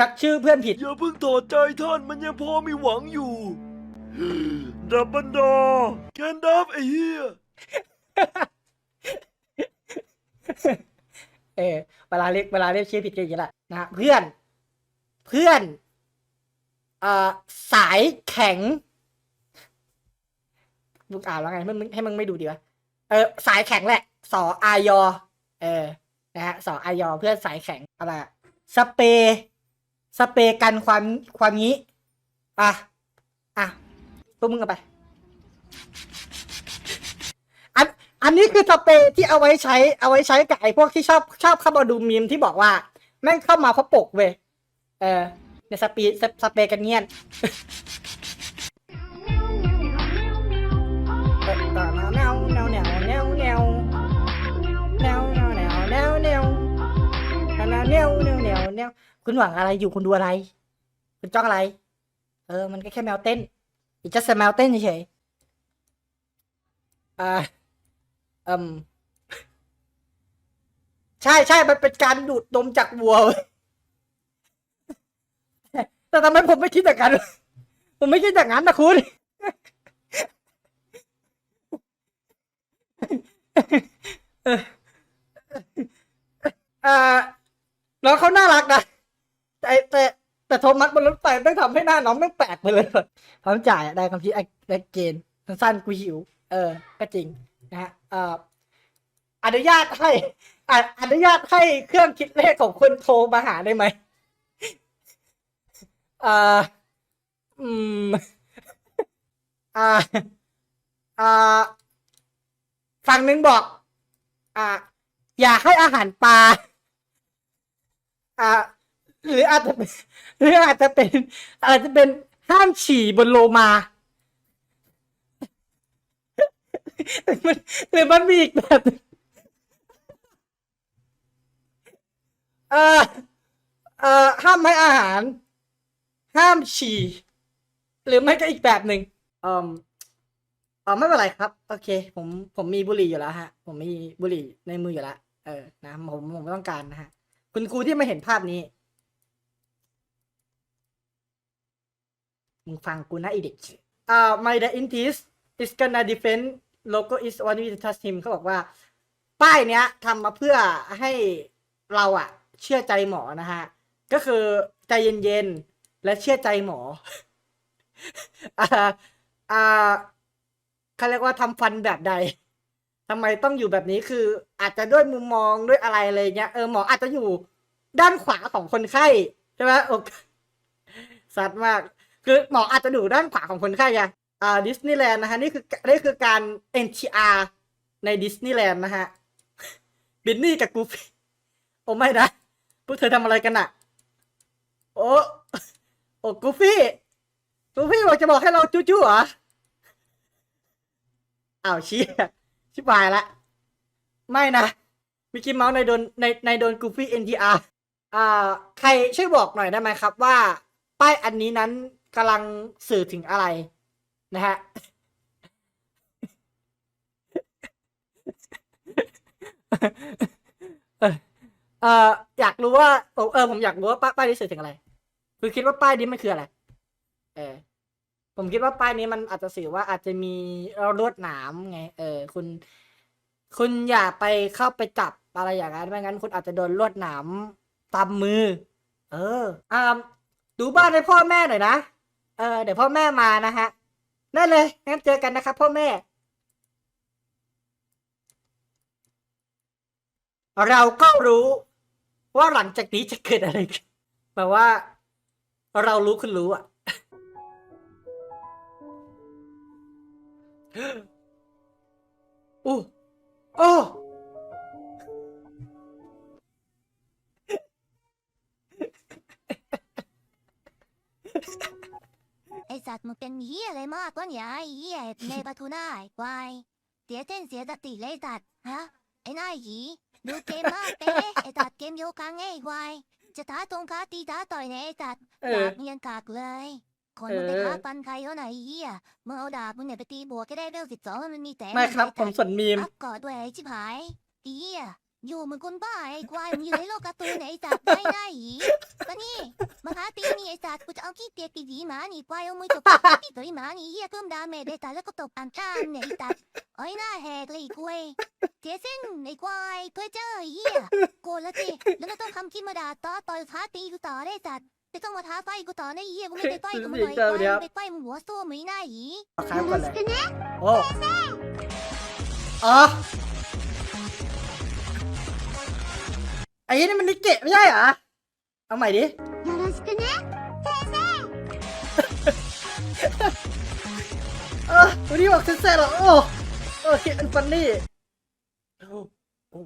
ทักชื่อเพื่อนผิด อย่าเพิ่งถอดใจท่านมันยังพอมีหวังอยู่ ดับบันดาแคนดับไอ้เหี้ยเออเวลาเรียกเวลาเรียกชื่อผิดก็อย่างนี้แหละนะฮะเพื่อน เพื่อนเอ่อสายแข็งมึงอ่านแล้วไงให้มึงให้มึงไม่ดูดีวะเออสายแข็งแหละสออายอ เออนะฮะสออายอเพื่อนสายแข็งอะไรอะสเปรย์ สเปรย์กันความความงี้ อะ อะพวกมึงเอาไป อัน อันนี้คือสเปรย์ที่เอาไว้ใช้ เอาไว้ใช้กับไอ้พวกที่ชอบชอบเข้ามาดูมีมที่บอกว่า แม่งเข้ามาเพราะปกเว้ย เออในสปีสสเปรย์กันเงียนเออต่อมาแนวแนวแนวแนวแนวแนวแนวแนวแนวแนวแนวแนวแนว คุณหวังอะไรอยู่คุณดูอะไร คุณจ้องอะไร เออ มันก็แค่แมวเต้นอีจะแมวเต้นเฉยอ่าอืมใช่ใช่มันเป็นการดูดนมจากวัวเว้ยแต่ทำไมผมไม่คิดอย่างนั้นผมไม่คิดอย่างนั้นนะคุณเออน้องเขาน่ารักนะ แต่แต่แต่โทมัสบนรถไฟไม่งทำให้หน้าน้องไม่งแปลกไปเลยพร้อมจ่ายได้คำพิดได้เกณฑ์สั้นๆกูหิว เออ ก็จริงนะฮะเอ่ออนุญาตให้อะอนุญาตให้เครื่องคิดเลขของคุณโทรมาหาได้ไหมเอ่ออืมอ่าอ่าฝั่งหนึ่งบอก อ่า อยากให้อาหารปลาอ่า หรืออาจจะเป็นหรืออาจจะเป็นอาจจะเป็นห้ามฉี่บนโลมาหรือมันหรือมันมีอีกแบบหนึ่งเอ่อเอ่อห้ามให้อาหาร ห้ามฉี่ หรือไม่ก็อีกแบบหนึ่งอืมอ๋อไม่เป็นไรครับ โอเค ผมผมมีบุหรี่อยู่แล้วฮะ ผมมีบุหรี่ในมืออยู่แล้ว เออนะผมผมไม่ต้องการนะฮะ คุณครูที่มาเห็นภาพนี้ มึงฟังกูนะไอเด็กอ่า my dentist is gonna defend logo is one way to trust him เขาบอกว่า ป้ายเนี้ยทำมาเพื่อให้เราอะเชื่อใจหมอนะฮะ ก็คือใจเย็นๆ และเชื่อใจหมออ่าอ่าเขาเรียกว่าทำฟันแบบใดทำไมต้องอยู่แบบนี้คือ อาจจะด้วยมุมมองด้วยอะไรอะไรเงี้ยเออหมออาจจะอยู่ด้านขวาของคนไข้ใช่ไหมโอเคสัตว์มาก คือหมออาจจะอยู่ด้านขวาของคนไข้ไงอ่าดิสนีย์แลนด์นะฮะนี่คือนี่คือการ NTR ในดิสนีย์แลนด์นะฮะบินนี่กับกูฟี่โอ้ไม่นะพวกเธอทำอะไรกันอะโอ้โอ้กูฟี่กูฟี่บอกจะบอกให้เราจู้จู้เหรออ้าวชี้ชิบายละ ไม่นะมิกกี้เมาส์ในโดนในในโดนกูฟี่ NTR อ่าใครช่วยบอกหน่อยได้ไหมครับว่า ป้ายอันนี้นั้น กำลังสื่อถึงอะไรนะฮะเอออยากรู้ว่าเออผมอยากรู้ว่าป้ายป้ายนี้สื่อถึงอะไร คือคิดว่าป้ายนี้มันคืออะไร เออ ผมคิดว่าป้ายนี้มันอาจจะสื่อว่าอาจจะมีรวดหนามไง เออ คุณ คุณอย่าไปเข้าไปจับอะไรอย่างนั้นไม่งั้น คุณอาจจะโดนลวดหนามตามมือ เออ อ่าดูบ้านให้พ่อแม่หน่อยนะ เออเดี๋ยวพ่อแม่มานะฮะนั่นเลยงั้นเจอกันนะครับ พ่อแม่ เราก็รู้ ว่าหลังจากนี้จะเกิดอะไรขึ้นแปลว่า เรารู้คุณรู้อะอู้โอ้ เป็นเหี้ยอะไรมากวะเนี่ยไอ้เหี้ยในประตูหน้าไอ้ควายเสียเส้นเสียสติเลยไอ้สัตว์ฮะไอ้หน้าหยีดูเกมมากเป๊ะไอ้สัตว์เกมโยกังไงไอ้ควายจะท้าตรงท้าตีท้าต่อยเนี่ยไอ้สัตว์เออดาบมึงยังกากเลย คนมึงไปเออท้าปันใครเขาไหนไอ้เหี้ยมึงเอาดาบมึงเนี่ยไปตีบวกก็ได้เรื่องสิบสองมันมีแต่ไม่ครับไอ้ผมสัตว์ส่วนมีมอักกอดด้วยไอ้ชิบหายไอ้เหี้ยอยู่มึงคนบ้าไอ้ควายมึงอยู่ในโลกการ์ตูนไหนไอ้สัตว์ไม่ได้หยีมา นี่มาหาตีนี่ไอ้สัตว์กูจะเอาขี้เกียจตีดีหมานี่ควายเอามือจบตีตัวหมานี่เหี้ยเพิ่มดาเมจได้แต่แล้วก็ตบอ่างข้ามเนี่ยไอ้สัตว์ไอ้หน้าแหกเลยไอ้ควายเสียเส้นไอ้ควายเพื่อเจอไอ้เหี้ยโกรธแล้วสิแล้วก็ต้องทำขี้มาด่าต่อต่อยท้าตีกูต่อได้สัตว์แต่ต้องมาท้าไฟกูต่อในะไอ้เหี้ยกูไม่ไปไฟกับมึงเลยไอ้ควายมึงไปไฟมึงหัวสู้มึงหน้าหีขอค้างก่อนเลยโอ้อ๋อไอ้นี่มันนิเกะไม่ใช่เหรอ เอาใหม่ดิ よろしくね เออวันนี้บอกเซนเซ่เหรอโอ้โอเคอันฟันนี่โอ้โอ้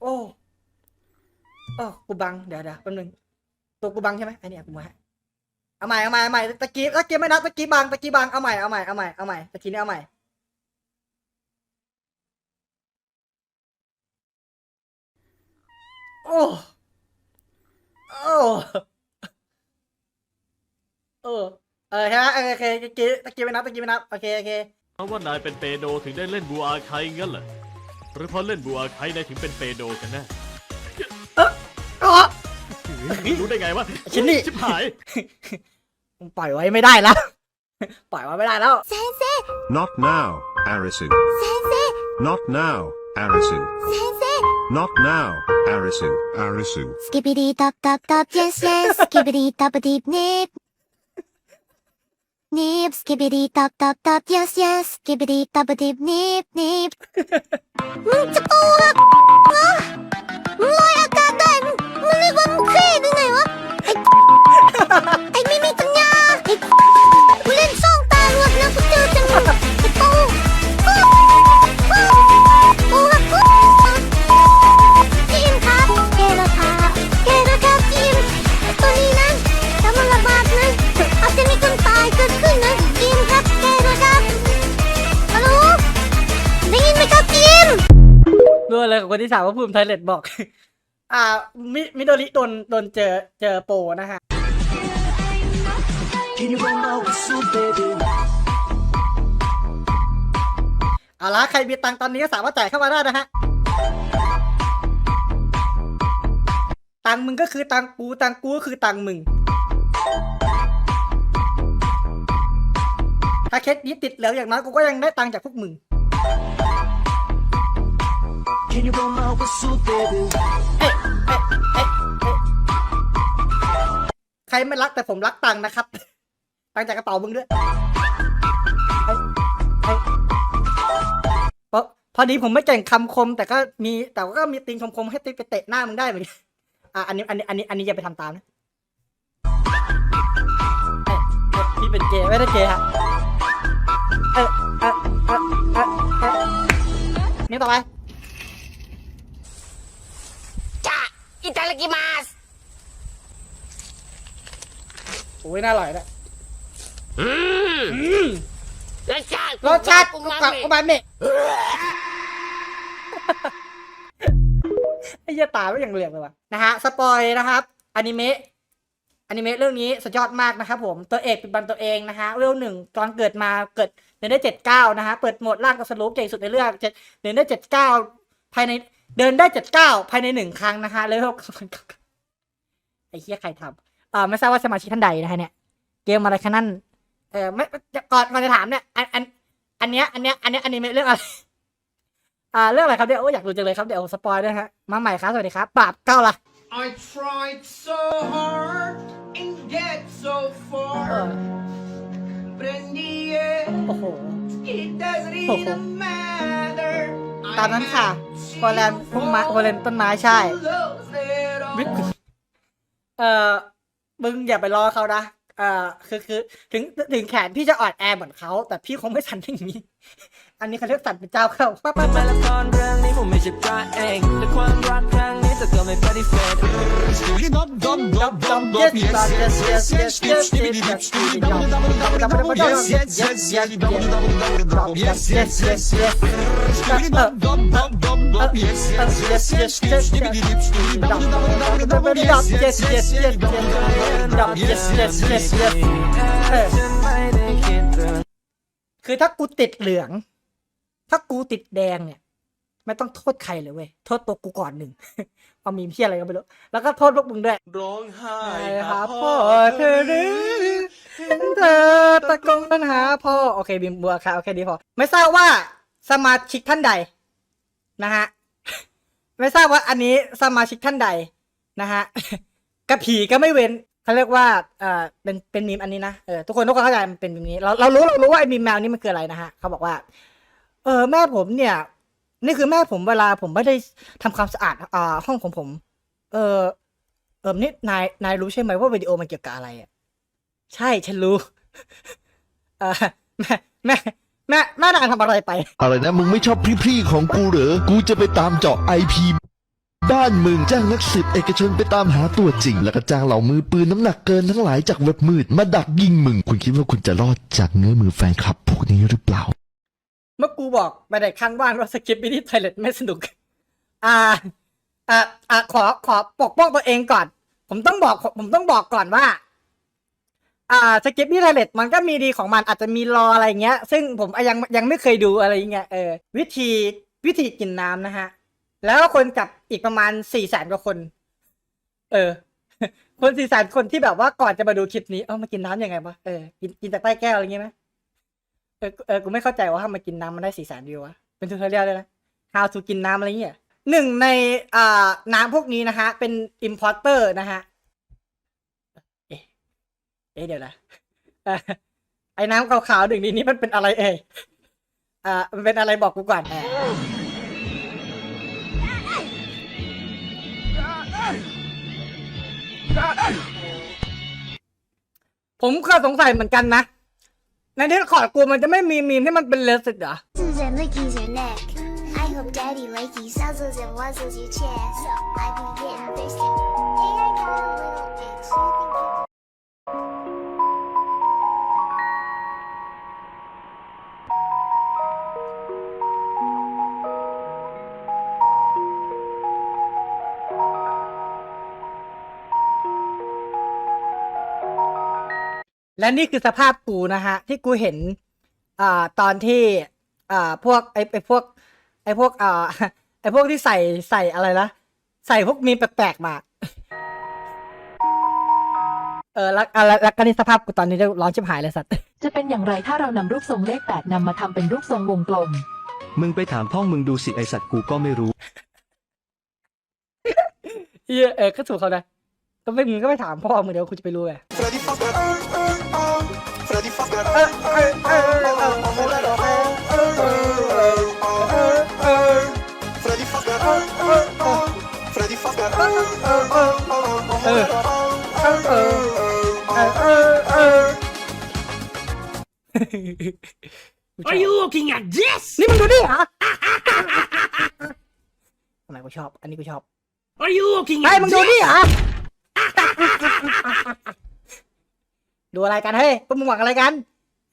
โอ้โอ้กูบัง เดี๋ยวเดี๋ยวแป๊บนึง ตัวกูบังใช่ไหมไอเนี่ยกูมาให้เอาใหม่เอาใหม่เอาใหม่ตะกี้ตะกี้ไม่นับตะกี้บังตะกี้บังเอาใหม่เอาใหม่เอาใหม่เอาใหม่ตะกี้นี่เอาใหม่ โอ้โเออเออฮะโอเคตะกี้ตะกี้ไปนับตะกี้ไปนับโอเคโอเคเพราะว่านายเป็นเปโดถึงได้เล่นบูอาไคงั้นเหรอหรือเพราะเล่นบูอาไคนายถึงเป็นเปโดกันแน่ออรู้ได้ไงวะชินนี่ชิบหายปล่อยไว้ไม่ได้แล้วปล่อยไว้ไม่ได้แล้ว Not now, Arisu. Not now, Arisu. Not now, Arisu, Arisu. Skibbity top top top, yes yes, skibbity top deep nip. Nip, skibbity top top top, yes yes, skibbity top deep nip nip. 뭐야 까단, 눈을 보면 그애드네요 아이, 아이 미미 좀냐, 아이. เลยกับคนที่สามว่าภูมิไทยเลดบอก อ่า มิมิโดริโดนโดนเจอเจอโปรนะฮะ เอาละใครมีตังค์ตอนนี้ก็สามารถจ่ายเข้ามาได้นะฮะ ตังค์มึงก็คือตังค์กูตังค์กูก็คือตังค์มึง ถ้าเคสนี้ติดเหลืออย่างน้อยกูก็ยังได้ตังค์จากพวกมึง Can you blow my whistle, baby? เอ๊ะเอ๊ะเอ๊ะเอ๊ะใครไม่รักแต่ผมรักตังค์นะครับ ตังค์จากกระเป๋ามึงด้วยเอ้ยเอ้ยเพอดีผมไม่เก่งคำคม แต่ก็มีแต่ก็มีติงคมๆให้ติ๊กไปเตะหน้ามึงได้เหมือนกันอะอันนี้อันนี้อันนี้อันนี้อย่าไปทำตามนะพี่เป็นเกย์ไม่ได้เกย์ฮะเออเออเออเออเออนี่ต่อไป อิตาลกิมาสโอ้ยน่าอร่อยนะรสชาติรสชาติกังกับอุบะเมะไอ้ยาตาไม่อย่างเหลือกเลยว่ะนะฮะสปอยนะครับอนิเมะอนิเมะเรื่องนี้สุดยอดมากนะครับผมตัวเอกปิดบันตัวเองนะฮะเรื่อหนึ่งตอนเกิดมาเกิดหนึ่งได้เจ็ดเก้านะฮะเปิดโหมดล่างกับสรุปใหญ่สุดในเรื่องเจ็ดหนึ่งได้เจ็ดเก้าภายใน เดินได้เจ็ดเก้าภายในหนึ่งครั้งนะฮะเลเวลไอ้เหี้ยใครทำอ่าไม่ทราบว่าสมาชิกท่านใดนะฮะเนี่ย เกมอะไรคะนั่นเออไม่ก่อนก่อนจะถามเนี่ยอันอันอันเนี้ยอันเนี้ยอันเนี้ยอันนี้เรื่องอะไรอ่าเรื่องอะไรครับเนี่ยโอ้ยอยากรู้จังเลยครับเดี๋ยวสปอยด้วยฮะมาใหม่ครับสวัสดีครับปราบเก้าละ I tried so hard and get so เอ far. อ But in the end, โอ้โห it doesn't Oh. even matter. ตามนั้นค่ะโบแลนพุ่มไม้โบแลนต้นไม้ใช่วิทย์เออมึงอย่าไปรอเขานะ เอ่อคือคือถึงถึงแขนพี่จะอ่อนแอเหมือนเขาแต่พี่คงไม่สั่นอย่างนี้ อันนี้เขาเรียกสั่นเป็นเจ้าเข้าป้าป้ามาป้าละครเรื่องนี้ผมไม่ใช่พระเองและความรักครั้งนี้จะก็ไม่ปฏิเสธ Yes, yes, yes, yes, yes, yes, yes, yes, yes, yes, yes. Yes, yes, yes, yes, yes, yes. เออฉันไม่ได้คิดเรื่องคือถ้ากูติดเหลือง ถ้ากูติดแดงเนี่ย ไม่ต้องโทษใครเลยเว้ย โทษตัวกูก่อนหนึ่งเอามีมเพี้ยอะไรก็ไม่รู้ แล้วก็โทษพวกมึงด้วย ร้องไห้หาพ่อเธอหรือเห็นเธอตะโกนหาพ่อ โอเคบิมบัวค่ะโอเคดีพอ ไม่ทราบว่าสมาชิกท่านใด นะฮะ ไม่ทราบว่าอันนี้สมาชิกท่านใด นะฮะ กระผีก็ไม่เว้น เขาเรียกว่าเอ่อเป็นเป็นมีมอันนี้นะเออทุกคนทุกคนเข้าใจมันเป็นแบบนี้เราเรารู้เรารู้ว่าไอ้มีมแมวนี่มันคืออะไรนะฮะเขาบอกว่า เออแม่ผมเนี่ย นี่คือแม่ผมเวลาผมไม่ได้ทำความสะอาดอ่าห้องของผม เออเออนี่นายนายรู้ใช่ไหมว่าวิดีโอมันเกี่ยวกับอะไรอะใช่ฉันรู้ เออแม่แม่แม่แม่นางทำอะไรไป อะไรนะ มึงไม่ชอบพรี่ๆของกูเหรอ กูจะไปตามเจาะไอพี บ้านมึงจ้างนักสืบเอกชนไปตามหาตัวจริง แล้วก็จ้างเหล่ามือปืนน้ำหนักเกินทั้งหลายจากเว็บมืด มาดักยิงมึง คุณคิดว่าคุณจะรอดจากเงื้อมือแฟนคลับพวกนี้หรือเปล่า เมื่อกูบอกไปในข้างบ้านว่าสกิปปี้ที่ไทเลตไม่สนุก อ่า อ่าอ่าขอขอปกป้องตัวเองก่อน ผมต้องบอกผมต้องบอกก่อนว่า อ่าสกิปปี้ไทเลตมันก็มีดีของมันอาจจะมีรออะไรเงี้ย ซึ่งผมยังยังไม่เคยดูอะไรเงี้ยเออวิธีวิธีกินน้ำนะฮะ แล้วคนกับ อีกประมาณสี่แสนกว่าคน เออ คนสี่แสนคนที่แบบว่าก่อนจะมาดูคลิปนี้เอ้ามากินน้ำยังไงวะเออกินกินจากใต้แก้วอะไรเงี้ยไหมเออเออกูไม่เข้าใจว่าทำไมกินน้ำมันได้สี่แสนวิววะเป็นทูทอเรียลเลยนะ how to กินน้ำอะไรเงี้ยหนึ่งในอ่าน้ำพวกนี้นะฮะ เป็น importer นะฮะ เอ๊ะเอ๊ะเดี๋ยวนะไอ้น้ำขาวๆหนึ่งนี้นี่มันเป็นอะไรเอ่ยอ่ามันเป็นอะไรบอกกูก่อน ผมก็สงสัยเหมือนกันนะ ในที่ขอร์ดกูมันจะไม่มีมีมที่มันเป็นเลสิตเหรอ and lickies your neck. I hope daddy likes you nuzzles and wuzzles your chest. I be getting thirsty. Hey, I got a little และนี่คือสภาพกูนะฮะ ที่กูเห็นอ่าตอนที่อ่าพวกไอไอพวก ไอพวกอ่าไอพวกที่ใส่ใส่อะไรนะใส่พวกมีมแปลกๆมาเออแล้วอะแล้วแล้วก็นี่สภาพกูตอนนี้ร้อนชิบหายเลยสัตว์ จะเป็นอย่างไรถ้าเรานำรูปทรงเลข8นำมาทำเป็นรูปทรงวงกลม มึงไปถามพ่อมึงดูสิไอสัตว์กูก็ไม่รู้ เหี้ยเออก็ถูกเขานะก็ไม่มึงก็ไปถามพ่อมึงเดี๋ยวกูจะไปรู้ไงเอ Are you looking at this นี่มึงดูดิเหรอทำไมกูชอบ อันนี้กูชอบ Are you looking เฮ้ย at มึงดู this นี่เหรอ ดูอะไรกันเฮ้ยพวกมึงหวังอะไรกัน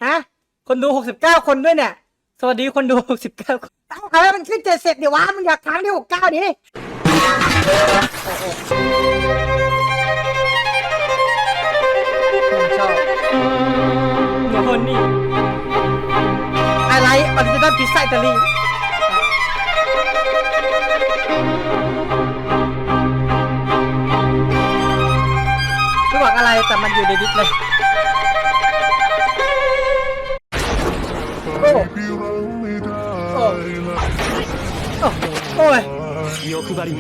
ฮะคนดูหกสิบเก้าคนด้วยเนี่ย สวัสดีคนดูหกสิบเก้าคนเอ้าทำไมมันขึ้นเจ็ดสิบเดี๋ยววะมึงอยากค้างที่หกเก้าดิชอบเดี๋ยวคนนี้อะไรออริจินอลพิซซ่าอิตาลีไม่หวังอะไรแต่มันอยู่ในดิสเลย โอ้โหโอ้โหโอ้ย 欲張り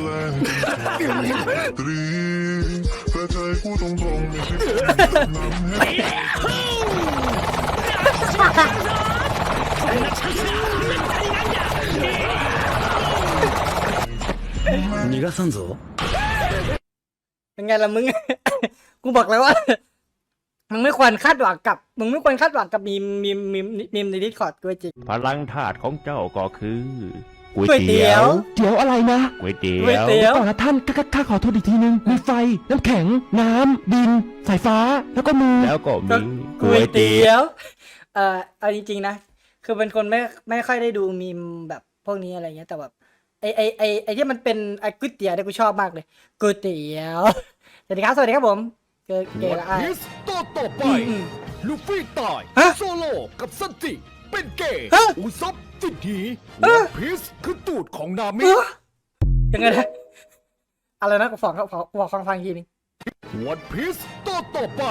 逃がさんぞ เป็นไงล่ะมึง กูบอกแล้วว่า มึงไม่ควรคาดหวังกับมึงไม่ควรคาดหวังกับมีมมีมมีมมีมในดิสคอร์ดกูจริง พลังธาตุของเจ้าก็คือก๋วยก๋วยเตี๋ยวเดี๋ยวอะไรนะก๋วยเตี๋ก๋วยยวเตี๋ยว ก่อนนะท่านข้าข้าขอโทษอีกทีนึง มีไฟ น้ำแข็ง น้ำดิน สายฟ้า แล้วก็มือ แล้วก็ก็มีก๋วยเตี๋ยว เอ่อเอาจริงๆนะ คือเป็นคนไม่ไม่ค่อยได้ดูมีมแบบพวกนี้อะไรเงี้ยแต่แบบไอไอไอไอที่มันเป็นไอก๋วยเตี๋ยวเนี่ยกูชอบมากเลยก๋วยเตี๋ยวสวัสดีครับสวัสดีครับผม เกเกละไอต่อต่อไปอืมลูฟี่ตายฮะโซโล่กับสันติเป็นเกย์ฮะอุซบติดหีเอ้อพีซคือตูดของนามิเออยังไงนะอะไรนะกูฟังเขาขอฟังฟังอีกทีนึงวันพีซต่อต่อไป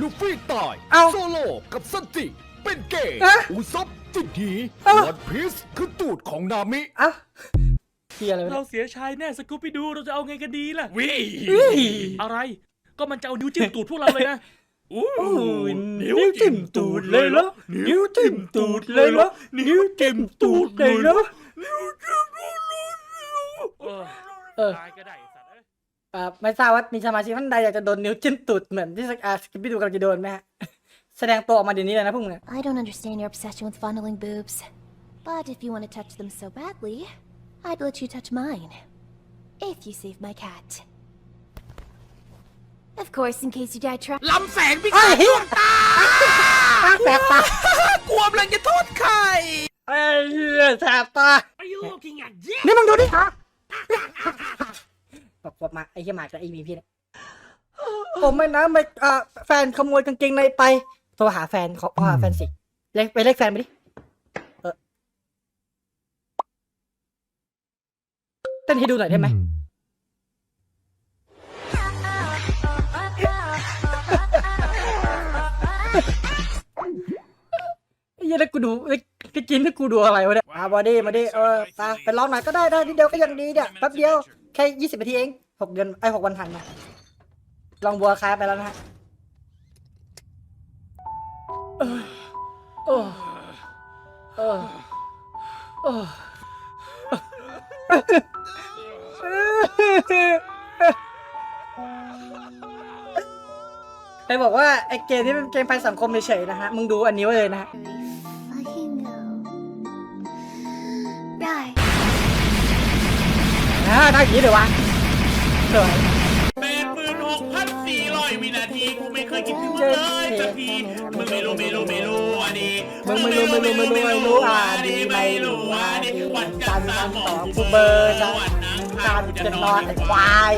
ลูฟี่ตายเอ้าโซโลกับซันจิเป็นเกย์ฮะอุซบติดหีเอ้าวันพีซคือตูดของนามิอะเฮียอะไรวะเราเนี่ยเสียชายแน่สกูปปี้ดูเราจะเอาไงกันดีล่ะวิเฮ้ยอะไร ก็มันจะเอานิ้วจิ้มตูดพวกเราเลยนะอู้โอ้ยนิ้วจิ้มตูดเลยเหรอนิ้วจิ้มตูดเลยเหรอนิ้วจิ้มตูดเลยเหรอเออเออตายก็ได้ไอ้สัตว์เอ้ยอ่าไม่ทราบว่ามีสมาชิกท่านใดอยากจะโดนนิ้วจิ้มตูดเหมือนที่สอ่าสกิปปี้ดูกำลังจะโดนไหมฮะ แสดงตัวออกมาเดี๋ยวนี้เลยนะพวกมึงอะ I don't understand your obsession with fondling boobs. But if you want to touch them so badly, I'd let you touch mine. If you save my cat. Of course, in case you die trying. ลำแสงพี่ไอ้เหี้ยแสบตากลัวมันจะโทษใครไอ้เหี้ยแสบตา Are you looking at this นี่มึงดูดิบอกว่ามาไอ้เหี้ยหมากกับไอ้มีพี่เนี่ยผมไม่นะไม่อ่าแฟนขโมยกางเกงในไปโทรหาแฟนเขาเอาหาแฟนสิเรียกไปเรียกแฟนไปดิเออเต้นให้ดูหน่อยได้ไหมไยแล้วกูดูไอ้กินที่กูดูอะไรวะเนี่ยมาบอดี้มาดิเออไปไปลองหน่อยก็ได้ได้นิดเดียวก็ยังดีเนี่ยแป๊บเดียวแค่ยี่สิบนาทีเองหกเดือนไอ้หกวันผ่านมาลองบัวคาไปแล้วนะฮะเออเออเออเออใครบอกว่าไอเกมนี้เป็นเกมภัยสังคมเฉยๆนะฮะ มึงดูอันนี้ไว้เลยนะฮะ ได้อ่าได้อย่างนี้เลยวะสวย แปดหมื่นหกพันสี่ร้อยวินาที กูไม่เคยคิดถึงมึงเลยสักทีมึงไม่รู้ไม่รู้ไม่รู้อันนี้มึงไม่รู้ไม่รู้ไม่รู้ไม่รู้อ่าดีไม่รู้อ่าดีวันจันทร์วันต่อกูเบอร์นะวันอังคาการกูจะนนอนนไอ้ควาย